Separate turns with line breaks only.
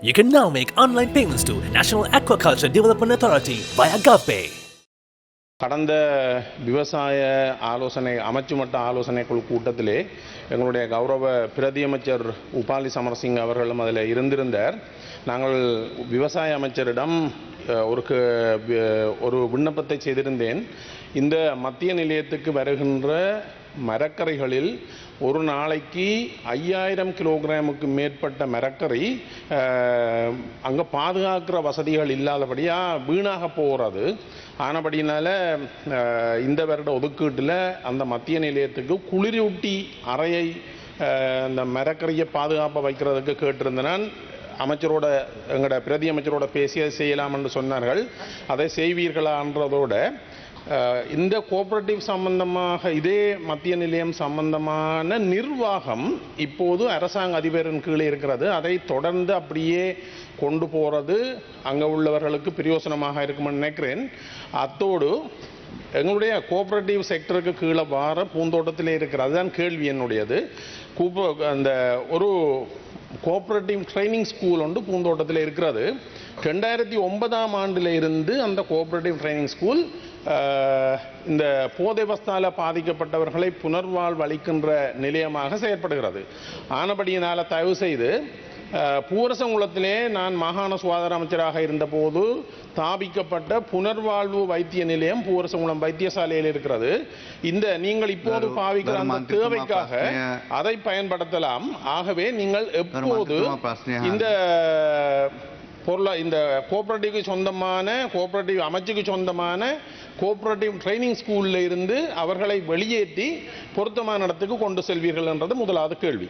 You can now make online payments to National Aquaculture Development Authority via GovPay.
கடந்த விவசாய ஆலோசனை அமைச்சு மட்ட ஆலோசனை குழு கூட்டத்திலே எங்களுடைய கௌரவ பிரதி அமைச்சர் உபாலி சமரசிங் அவர்களும் அதில் இருந்திருந்தார் நாங்கள் விவசாய அமைச்சரிடம் ஒரு ஒரு விண்ணப்பத்தை செய்திருந்தேன் இந்த மத்திய நிலையத்துக்கு வருகின்ற மரக்கரைகளில் ஒரு நாளைக்கு ஐயாயிரம் கிலோகிராமுக்கு மேற்பட்ட மரக்கறி அங்கே பாதுகாக்கிற வசதிகள் இல்லாதபடியாக வீணாக போகிறது ஆனபடினால இந்த வருட ஒதுக்கீட்டில் அந்த மத்திய நிலையத்துக்கு குளிரூட்டி அறையை அந்த மரக்கறியை பாதுகாப்பாக வைக்கிறதுக்கு கேட்டிருந்தேன் அமைச்சரோட எங்களோட பிரதி அமைச்சரோட பேசிய செய்யலாம் என்று சொன்னார்கள். அதை செய்வீர்களான்றதோட இந்த கோஆபரேட்டிவ் சம்பந்தமாக இதே மத்திய நிலையம் சம்பந்தமான நிர்வாகம் இப்போது அரசாங்க அதிபரின் கீழே இருக்கிறது. அதை தொடர்ந்து அப்படியே கொண்டு போகிறது அங்கே உள்ளவர்களுக்கு பிரயோசனமாக இருக்கும்னு நினைக்கிறேன். அத்தோடு எங்களுடைய கோஆபரேட்டிவ் செக்டருக்கு கீழே வார பூந்தோட்டத்திலே இருக்கிற அதுதான் கேள்வி என்னுடையது. கூப்ப அந்த ஒரு கோஆபரேட்டிவ் ட்ரைனிங் ஸ்கூல் ஒன்று பூந்தோட்டத்தில் இருக்கிறது. ரெண்டாயிரத்தி ஒன்பதாம் ஆண்டில் இருந்து அந்த கோஆபரேட்டிவ் ட்ரைனிங் ஸ்கூல் இந்த போதைவஸ்தால பாதிக்கப்பட்டவர்களை புனர்வாழ்வு அளிக்கின்ற நிலையமாக செயற்படுகிறது. ஆனபடியினால் தயவு செய்து பூரசங்குளத்திலே நான் மாகாண சுகாதார அமைச்சராக இருந்தபோது ஸ்தாபிக்கப்பட்ட புனர்வாழ்வு வைத்திய நிலையம் பூரசங்குளம் வைத்தியசாலையில் இருக்கிறது. இந்த நீங்கள் இப்போது பாவிக்கிற அந்த தேவைக்காக அதை பயன்படுத்தலாம். ஆகவே நீங்கள் எப்போது இந்த பொருளா இந்த கோஆபரேட்டிவ்க்கு சொந்தமான கோஆபரேட்டிவ் அமைச்சுக்கு சொந்தமான கோஆபரேட்டிவ் ட்ரைனிங் ஸ்கூல்ல இருந்து அவர்களை வெளியேற்றி பொருத்தமான இடத்துக்கு கொண்டு செல்வீர்கள் என்றது முதலாவது கேள்வி.